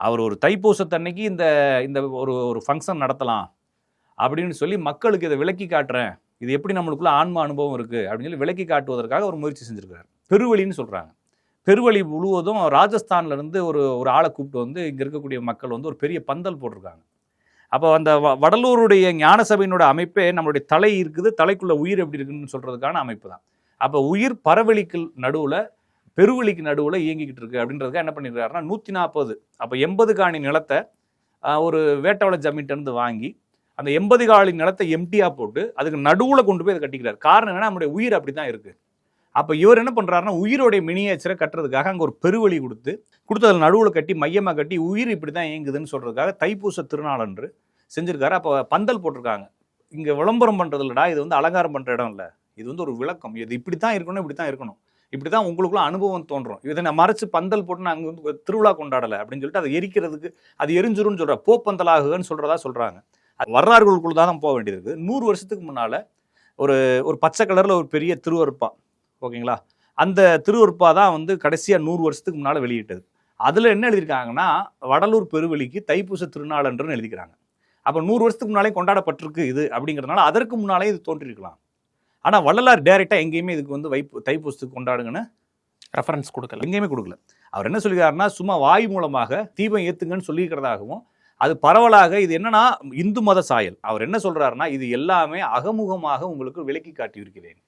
அவர் ஒரு தைப்பூசத்தன்னைக்கு இந்த இந்த ஒரு ஒரு ஃபங்க்ஷன் நடத்தலாம் அப்படின்னு சொல்லி மக்களுக்கு இதை விளக்கி காட்டுறேன். இது எப்படி நம்மளுக்குள்ள ஆன்ம அனுபவம் இருக்குது அப்படின்னு சொல்லி விளக்கி காட்டுவதற்காக ஒரு முயற்சி செஞ்சுருக்காரு. பெருவழின்னு சொல்கிறாங்க பெருவழி முழுவதும் ராஜஸ்தான்லேருந்து ஒரு ஒரு ஆளை கூப்பிட்டு வந்து இங்கே இருக்கக்கூடிய மக்கள் வந்து ஒரு பெரிய பந்தல் போட்டிருக்காங்க. அப்போ அந்த வ- வடலூருடைய ஞான சபையினோட அமைப்பே நம்மளுடைய தலை இருக்குது தலைக்குள்ளே உயிர் எப்படி இருக்குன்னு சொல்கிறதுக்கான அமைப்பு தான். அப்போ உயிர் பரவெளிக்கு நடுவில் பெருவெளிக்கு நடுவில் இயங்கிக்கிட்டு இருக்கு. அப்படின்றதுக்கு என்ன பண்ணியிருக்காருன்னா நூற்றி நாற்பது அப்போ எண்பது காணி நிலத்தை ஒரு வேட்டவள ஜமீன்ட்டு வாங்கி அந்த எண்பது காலி நிலத்தை எம்டியாக போட்டு அதுக்கு நடுவில் கொண்டு போய் அதை கட்டிக்கிறார். காரணம் என்னன்னா நம்முடைய உயிர் அப்படி தான் இருக்குது அப்போ இவர் என்ன பண்ணுறாருன்னா உயிரோடைய மினியேச்சரை கட்டுறதுக்காக அங்கே ஒரு பெருவழி கொடுத்து கொடுத்து அதில் நடுவில் கட்டி மையமாக கட்டி உயிர் இப்படி தான் இயங்குதுன்னு சொல்கிறதுக்காக தைப்பூச திருநாளன்று செஞ்சுருக்காரு. அப்போ பந்தல் போட்டிருக்காங்க. இங்கே விளம்பரம் பண்ணுறது இல்லைடா இது வந்து அலங்காரம் பண்ணுற இடம் இல்லை. இது வந்து ஒரு விளக்கம். இது இப்படி தான் இருக்கணும் இப்படி தான் இருக்கணும். இப்படி தான் உங்களுக்குள்ள அனுபவம் தோன்றும். இதை நான் மறைச்சு பந்தல் போட்டு அங்கே வந்து திருவிழா கொண்டாடலை அப்படின்னு சொல்லிட்டு அதை எரிக்கிறதுக்கு அது எரிஞ்சிரும்னு சொல்கிற போப்பந்தலாகுன்னு சொல்கிறதா சொல்கிறாங்க அது வரலாறுகளுக்குள்ள தான் போக வேண்டியது இருக்குது நூறு வருஷத்துக்கு முன்னால் ஒரு ஒரு பச்சை கலரில் ஒரு பெரிய திருவருப்பா ஓகேங்களா? அந்த திருவருப்பா தான் வந்து கடைசியாக நூறு வருஷத்துக்கு முன்னால் வெளியிட்டது. அதில் என்ன எழுதியிருக்காங்கன்னா வடலூர் பெருவெளிக்கு தைப்பூச திருநாளன்றுன்னு எழுதிக்கிறாங்க. அப்போ நூறு வருஷத்துக்கு முன்னாலே கொண்டாடப்பட்டிருக்கு இது அப்படிங்கிறதுனால அதற்கு முன்னாலே இது தோன்றியிருக்கலாம். ஆனால் வள்ளலார் டேரெக்டாக எங்கேயுமே இதுக்கு வந்து வைப்பு தைப்பூசத்துக்கு கொண்டாடுங்கன்னு ரெஃபரன்ஸ் கொடுக்கல. எங்கேயுமே கொடுக்கல. அவர் என்ன சொல்லிக்கிறாருன்னா சும்மா வாய் மூலமாக தீபம் ஏற்றுங்கன்னு சொல்லியிருக்கிறதாகவும் அது பரவலாக இது என்னன்னா இந்து மத சாயல். அவர் என்ன சொல்றாருன்னா இது எல்லாமே அகமுகமாக உங்களுக்கு விளக்கி காட்டியிருக்கிறேன்.